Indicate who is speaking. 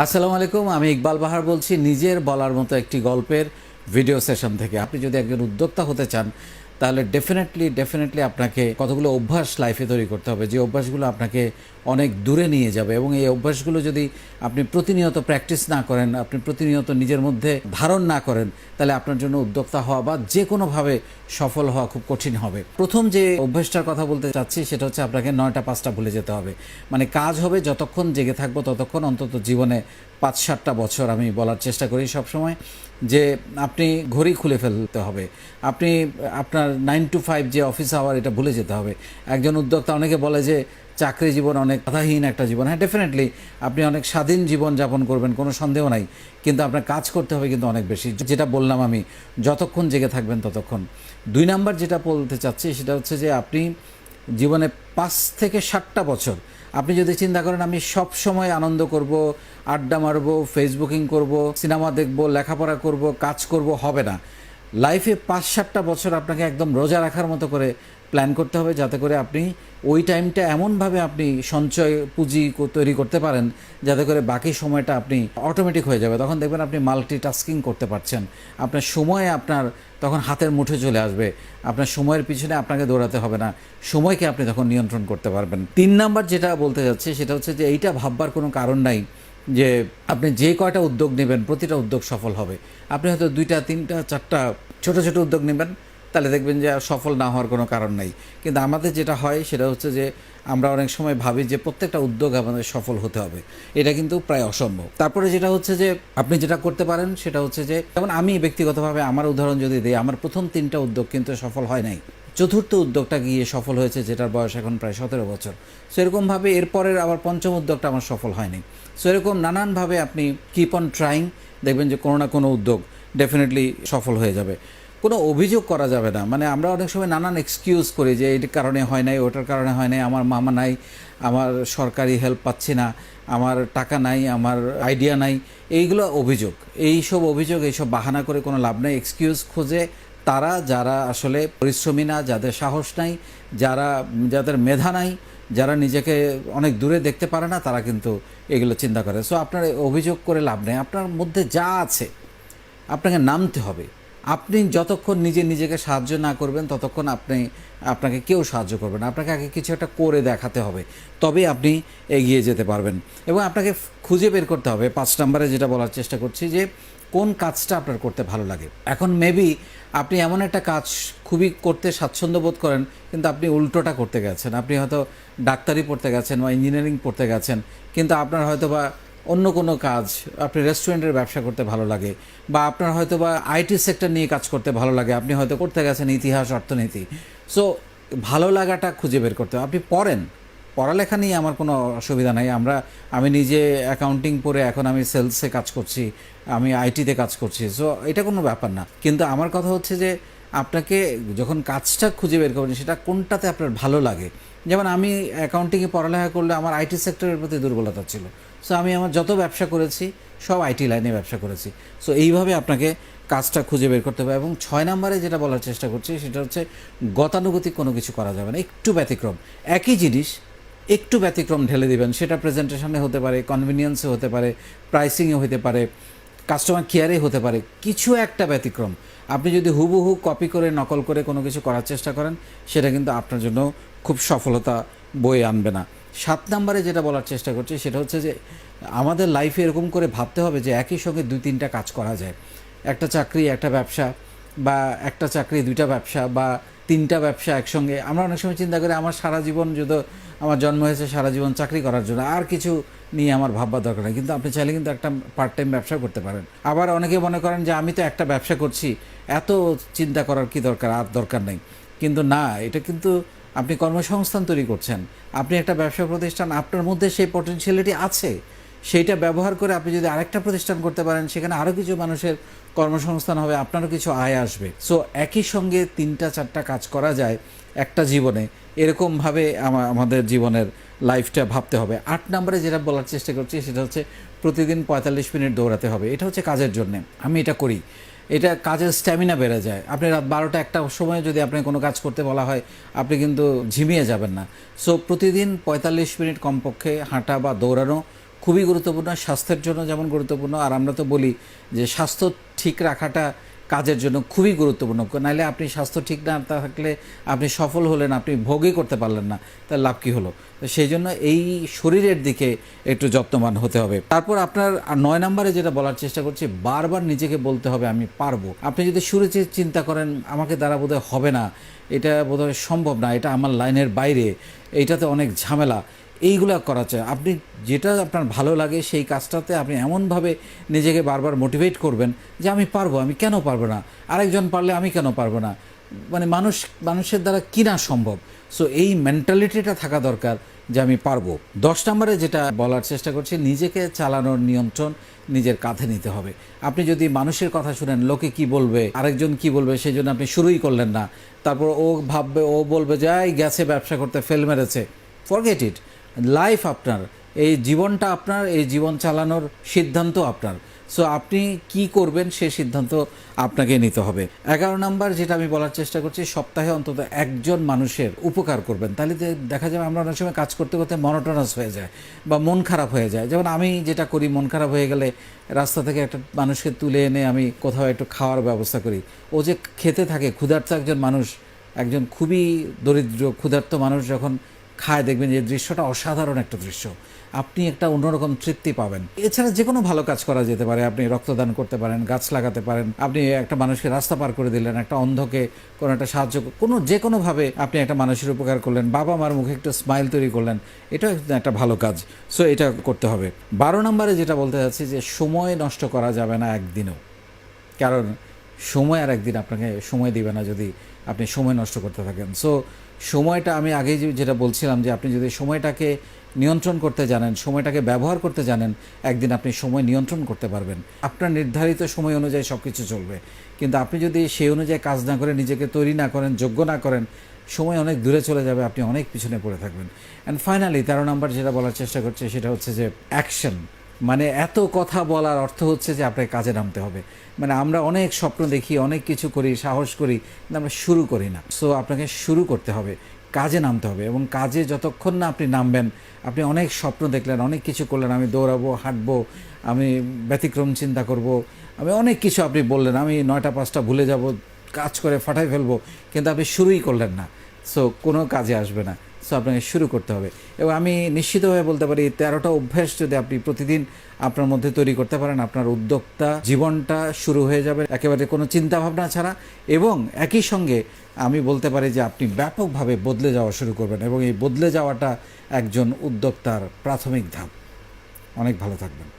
Speaker 1: আসসালামু আলাইকুম, আমি ইকবাল বাহার বলছি নিজের বলার মতো একটি গল্পের ভিডিও সেশন থেকে। আপনি যদি একজন উদ্যোক্তা হতে চান তাহলে ডেফিনেটলি ডেফিনেটলি আপনাকে কতগুলো অভ্যাস লাইফে তৈরি করতে হবে, যে অভ্যাসগুলো আপনাকে অনেক দূরে নিয়ে যাবে এবং এই অভ্যাসগুলো যদি আপনি প্রতিনিয়ত প্র্যাকটিস না করেন, আপনি প্রতিনিয়ত নিজের মধ্যে ধারণ না করেন, তাহলে আপনার জন্য উদ্যোক্তা হওয়া বা যে কোনোভাবে সফল হওয়া খুব কঠিন হবে। প্রথম যে অভ্যাসটার কথা বলতে চাচ্ছি, সেটা হচ্ছে আপনাকে নয়টা, পাঁচটা ভুলে যেতে হবে। মানে কাজ হবে যতক্ষণ জেগে থাকব, ততক্ষণ অন্তত জীবনে পাঁচ সাতটা বছর আমি বলার চেষ্টা করি সবসময় যে আপনি ঘড়ি খুলে ফেলতে হবে। আপনি, আপনার নাইন টু ফাইভ যে অফিস আওয়ার এটা ভুলে যেতে হবে। একজন উদ্যোক্তা অনেকে বলে যে চাকরি জীবন অনেক বাধাহীন একটা জীবন। হ্যাঁ ডেফিনেটলি আপনি অনেক স্বাধীন জীবন যাপন করবেন, কোনো সন্দেহ নাই। কিন্তু আপনার কাজ করতে হবে কিন্তু অনেক বেশি। যেটা বললাম আমি, যতক্ষণ জেগে থাকবেন ততক্ষণ। দুই নাম্বার যেটা বলতে চাচ্ছি সেটা হচ্ছে যে আপনি জীবনে পাঁচ থেকে ষাটটা বছর আপনি যদি চিন্তা করেন, আমি সব সময় আনন্দ করব, আড্ডা মারব, ফেসবুকিং করব, সিনেমা দেখব, লেখাপড়া করব, কাজ করব, হবে না। লাইফে পাঁচ সাতটা বছর আপনাকে একদম রোজা রাখার মতো করে প্ল্যান করতে হবে যাতে করে আপনি ওই টাইমটা এমনভাবে আপনি সঞ্চয় পুঁজি তৈরি করতে পারেন, যাতে করে বাকি সময়টা আপনি অটোমেটিক হয়ে যাবে। তখন দেখবেন আপনি মাল্টি টাস্কিং করতে পারছেন। আপনার সময় আপনার তখন হাতের মুঠে চলে আসবে। আপনার সময়ের পিছনে আপনাকে দৌড়াতে হবে না। সময়কে আপনি তখন নিয়ন্ত্রণ করতে পারবেন। তিন নাম্বার যেটা বলতে যাচ্ছি, সেটা হচ্ছে যে এইটা ভাববার কোনো কারণ নাই যে আপনি যে কয়টা উদ্যোগ নেবেন, প্রতিটা উদ্যোগ সফল হবে। আপনি হয়তো দুইটা, তিনটা, চারটা ছোট ছোট উদ্যোগ নেবেন। তাহলে দেখবেন যে সফল না হওয়ার কোনো কারণ নাই। কিন্তু আমাদের যেটা হয় সেটা হচ্ছে যে আমরা অনেক সময় ভাবি যে প্রত্যেকটা উদ্যোগ আমাদের সফল হতে হবে। এটা কিন্তু প্রায় অসম্ভব। তারপরে যেটা হচ্ছে যে আপনি যেটা করতে পারেন সেটা হচ্ছে যে যেমন আমি ব্যক্তিগতভাবে আমার উদাহরণ যদি দিই, আমার প্রথম তিনটা উদ্যোগ কিন্তু সফল হয় নাই। চতুর্থ উদ্যোগটা গিয়ে সফল হয়েছে যেটার বয়স এখন প্রায় সতেরো বছর। সেরকমভাবে এরপরের আবার পঞ্চম উদ্যোগটা আমার সফল হয়নি। সো এরকম নানানভাবে আপনি কিপ অন ট্রাইং দেখবেন যে কোনো না কোনো উদ্যোগ ডেফিনেটলি সফল হয়ে যাবে। কোনো অভিযোগ করা যাবে না। মানে আমরা অনেক সময় নানান এক্সকিউজ করি যে এটির কারণে হয় নাই, ওটার কারণে হয় নাই, আমার মামা নাই, আমার সরকারি হেল্প পাচ্ছি না, আমার টাকা নাই, আমার আইডিয়া নাই, এইগুলো অভিযোগ। এই সব অভিযোগ, এইসব বাহানা করে কোনো লাভ নাই। এক্সকিউজ খুঁজে তারা যারা আসলে পরিশ্রমী না, যাদের সাহস নাই, যারা, যাদের মেধা নাই, যারা নিজেকে অনেক দূরে দেখতে পারে না, তারা কিন্তু এগুলো চিন্তা করে। সো আপনার অভিযোগ করে লাভ নেই। আপনার মধ্যে যা আছে, আপনাকে নামতে হবে। আপনি যতক্ষণ নিজে নিজেকে সাহায্য না করবেন, ততক্ষণ আপনি, আপনাকে কেউ সাহায্য করবে না। আপনাকে আগে কিছু একটা করে দেখাতে হবে, তবেই আপনি এগিয়ে যেতে পারবেন। এবং আপনাকে খুঁজে বের করতে হবে। পাঁচ নম্বরে যেটা বলার চেষ্টা করছি যে, কোন কাজটা আপনার করতে ভালো লাগে? এখন মেবি আপনি এমন একটা কাজ খুবই করতে স্বাচ্ছন্দ্য বোধ করেন, কিন্তু আপনি উল্টোটা করতে গেছেন। আপনি হয়তো ডাক্তারি পড়তে গেছেন বা ইঞ্জিনিয়ারিং পড়তে গেছেন, কিন্তু আপনার হয়তো বা অন্য কোনো কাজ, আপনি রেস্টুরেন্টের ব্যবসা করতে ভালো লাগে, বা আপনার হয়তো বা আইটি সেক্টর নিয়ে কাজ করতে ভালো লাগে, আপনি হয়তো করতে গেছেন ইতিহাস, অর্থনীতি। সো ভালো লাগাটা খুঁজে বের করতে আপনি পড়েন। পড়ালেখা নিয়ে আমার কোনো অসুবিধা নাই। আমরা, আমি নিজে অ্যাকাউন্টিং পড়ে এখন আমি সেলসে কাজ করছি, আমি আইটিতে কাজ করছি। সো এটা কোনো ব্যাপার না। কিন্তু আমার কথা হচ্ছে যে, আপনাকে যখন কাজটা খুঁজে বের করবেন, সেটা কোনটাতে আপনার ভালো লাগে? যেমন আমি অ্যাকাউন্টিংয়ে পড়ালেখা করলে আমার আইটি সেক্টরের প্রতি দুর্বলতা ছিল। সো আমি আমার যত ব্যবসা করেছি, সব আইটি লাইনে ব্যবসা করেছি। সো এইভাবে আপনাকে কাজটা খুঁজে বের করতে হবে। এবং ছয় নম্বরে যেটা বলার চেষ্টা করছি, সেটা হচ্ছে গতানুগতিক কোনো কিছু করা যাবে না। একটু ব্যতিক্রম। একই জিনিস, একটু ব্যতিক্রম ঢেলে দিবেন। সেটা প্রেজেন্টেশনে হতে পারে, কনভিনিয়েন্সে হতে পারে, প্রাইসিংয়ে হতে পারে, কাস্টমার কেয়ারে হতে পারে। কিছু একটা ব্যতিক্রম। আপনি যদি হুবহু কপি করে, নকল করে কোনো কিছু করার চেষ্টা করেন, সেটা কিন্তু আপনার জন্য খুব সফলতা বয়ে আনবে না। সাত নম্বরে যেটা বলার চেষ্টা করছি সেটা হচ্ছে যে আমাদের লাইফে এরকম করে ভাবতে হবে যে একই সঙ্গে দুই তিনটা কাজ করা যায়। একটা চাকরি, একটা ব্যবসা বা একটা চাকরি, দুইটা ব্যবসা বা তিনটা ব্যবসা একসঙ্গে। আমরা অনেক সময় চিন্তা করি, আমার সারা জীবন যদি আমার জন্ম হয়েছে সারা জীবন চাকরি করার জন্য, আর কিছু নিয়ে আমার ভাববার দরকার নেই। কিন্তু আপনি চাইলে কিন্তু একটা পার্ট টাইম ব্যবসা করতে পারেন। আবার অনেকে মনে করেন যে আমি তো একটা ব্যবসা করছি, এত চিন্তা করার কি দরকার? আর দরকার নেই। কিন্তু না, এটা কিন্তু আপনি কর্মসংস্থান তৈরি করছেন, আপনি একটা ব্যবসা প্রতিষ্ঠান, আপনার মধ্যে সেই পটেনশিয়ালিটি আছে, সেইটা ব্যবহার করে আপনি যদি আরেকটা প্রতিষ্ঠান করতে পারেন, সেখানে আরও কিছু মানুষের কর্মসংস্থান হবে, আপনারও কিছু আয় আসবে। সো একই সঙ্গে তিনটা, চারটা কাজ করা যায় একটা জীবনে, এরকমভাবে আমাদের জীবনের লাইফটা ভাবতে হবে। আট নম্বরে যেটা বলার চেষ্টা করছি, সেটা হচ্ছে প্রতিদিন পঁয়তাল্লিশ মিনিট দৌড়াতে হবে। এটা হচ্ছে কাজের জন্যে। আমি এটা করি। এটা কাজের স্ট্যামিনা বেড়ে যায়। আপনি রাত বারোটা একটা সময় যদি আপনি কোনো কাজ করতে বলা হয়, আপনি কিন্তু ঝিমিয়ে যাবেন না। সো প্রতিদিন পঁয়তাল্লিশ মিনিট কমপক্ষে হাঁটা বা দৌড়ানো খুবই গুরুত্বপূর্ণ। স্বাস্থ্যের জন্য যেমন গুরুত্বপূর্ণ। আর আমরা তো বলি যে, স্বাস্থ্য ঠিক রাখাটা কাজের জন্য খুবই গুরুত্বপূর্ণ। নাহলে আপনি স্বাস্থ্য ঠিক না থাকলে আপনি সফল হলেন, আপনি ভোগই করতে পারলেন না, তার লাভ কী হলো? সেই জন্য এই শরীরের দিকে একটু যত্নবান হতে হবে। তারপর আপনার নয় নম্বরে যেটা বলার চেষ্টা করছি, বারবার নিজেকে বলতে হবে, আমি পারব। আপনি যদি শুরু চিন্তা করেন, আমাকে দ্বারা বোধহয় হবে না, এটা বোধহয় সম্ভব না, এটা আমার লাইনের বাইরে এইটাতে অনেক ঝামেলা। এইগুলো করা চাই। আপনি যেটা আপনার ভালো লাগে সেই কাজটাতে আপনি এমনভাবে নিজেকে বারবার মোটিভেট করবেন যে আমি পারব, আমি কেন পারব না? আরেকজন পারলে আমি কেন পারব না? মানে মানুষ, মানুষের দ্বারা কিনা সম্ভব? সো এই মেন্টালিটিটা থাকা দরকার যে আমি পারব। দশ নম্বরে যেটা বলার চেষ্টা করছি, নিজেকে চালানোর নিয়ন্ত্রণ নিজের কাঁধে নিতে হবে। আপনি যদি মানুষের কথা শুনেন, লোকে কি বলবে, আরেকজন কি বলবে সেই জন্য আপনি শুরুই করলেন না। তারপর ও ভাববে, ও বলবে যে, "এই গেছে ব্যবসা করতে, ফেল মেরেছে। ফরগেট ইট লাইফ আপনার, এই জীবনটা আপনার, এই জীবন চালানোর সিদ্ধান্ত আপনার। সো আপনি কি করবেন সে সিদ্ধান্ত আপনাকে নিতে হবে। এগারো নাম্বার যেটা আমি বলার চেষ্টা করছি, সপ্তাহে অন্তত একজন মানুষের উপকার করবেন। তাহলে দেখা যাবে আমরা অনেক সময় কাজ করতে করতে মনোটনাস হয়ে যায় বা মন খারাপ হয়ে যায়। যেমন আমি যেটা করি, মন খারাপ হয়ে গেলে রাস্তা থেকে একটা মানুষকে তুলে এনে আমি কোথাও একটু খাওয়ার ব্যবস্থা করি। ও যে খেতে থাকে, ক্ষুধার্ত একজন মানুষ, একজন খুবই দরিদ্র, ক্ষুধার্ত মানুষ যখন খায়, দেখবেন যে দৃশ্যটা অসাধারণ একটা দৃশ্য। আপনি একটা অন্যরকম তৃপ্তি পাবেন। এছাড়া যে কোনো ভালো কাজ করা যেতে পারে। আপনি রক্তদান করতে পারেন, গাছ লাগাতে পারেন। আপনি একটা মানুষকে রাস্তা পার করে দিলেন, একটা অন্ধকে কোনো একটা সাহায্য কোনো যে কোনোভাবে আপনি একটা মানুষের উপকার করলেন বাবা মার মুখে একটু স্মাইল তৈরি করলেন এটাও একটা ভালো কাজ। সো এটা করতে হবে। বারো নম্বরে যেটা বলতে চাচ্ছি যে, সময় নষ্ট করা যাবে না একদিনও। কারণ সময় আর একদিন আপনাকে সময় দিবে না যদি আপনি সময় নষ্ট করতে থাকেন। সো সময়টা আমি আগেই যে- যেটা বলছিলাম যে আপনি যদি সময়টাকে নিয়ন্ত্রণ করতে জানেন, সময়টাকে ব্যবহার করতে জানেন, একদিন আপনি সময় নিয়ন্ত্রণ করতে পারবেন। আপনার নির্ধারিত সময় অনুযায়ী সব কিছু চলবে। কিন্তু আপনি যদি সেই অনুযায়ী কাজ না করে নিজেকে তৈরি না করেন, যোগ্য না করেন, সময় অনেক দূরে চলে যাবে, আপনি অনেক পিছনে পড়ে থাকবেন। অ্যান্ড ফাইনালি তেরো নম্বর যেটা বলার চেষ্টা করছে সেটা হচ্ছে যে অ্যাকশন মানে এত কথা বলার অর্থ হচ্ছে যে আপনাকে কাজে নামতে হবে। মানে আমরা অনেক স্বপ্ন দেখি, অনেক কিছু করি, সাহস করি, কিন্তু আমরা শুরু করি না। সো আপনাকে শুরু করতে হবে, কাজে নামতে হবে এবং কাজে যতক্ষণ না আপনি নামবেন, আপনি অনেক স্বপ্ন দেখলেন, অনেক কিছু করলেন, আমি দৌড়াবো, হাঁটবো, আমি ব্যতিক্রম চিন্তা করব, আমি অনেক কিছু আপনি বললেন, আমি নয়টা, পাঁচটা ভুলে যাব, কাজ করে ফাটাই ফেলব, কিন্তু আপনি শুরুই করলেন না। সো কোনো কাজে আসবে না। সো আপনাকে শুরু করতে হবে। এবং আমি নিশ্চিতভাবে বলতে পারি, তেরোটা অভ্যাস যদি আপনি প্রতিদিন আপনার মধ্যে তৈরি করতে পারেন, আপনার উদ্যোক্তা জীবনটা শুরু হয়ে যাবে একেবারে কোনো চিন্তাভাবনা ছাড়া। এবং একই সঙ্গে আমি বলতে পারি যে আপনি ব্যাপকভাবে বদলে যাওয়া শুরু করবেন এবং এই বদলে যাওয়াটা একজন উদ্যোক্তার প্রাথমিক ধাপ। অনেক ভালো থাকবেন।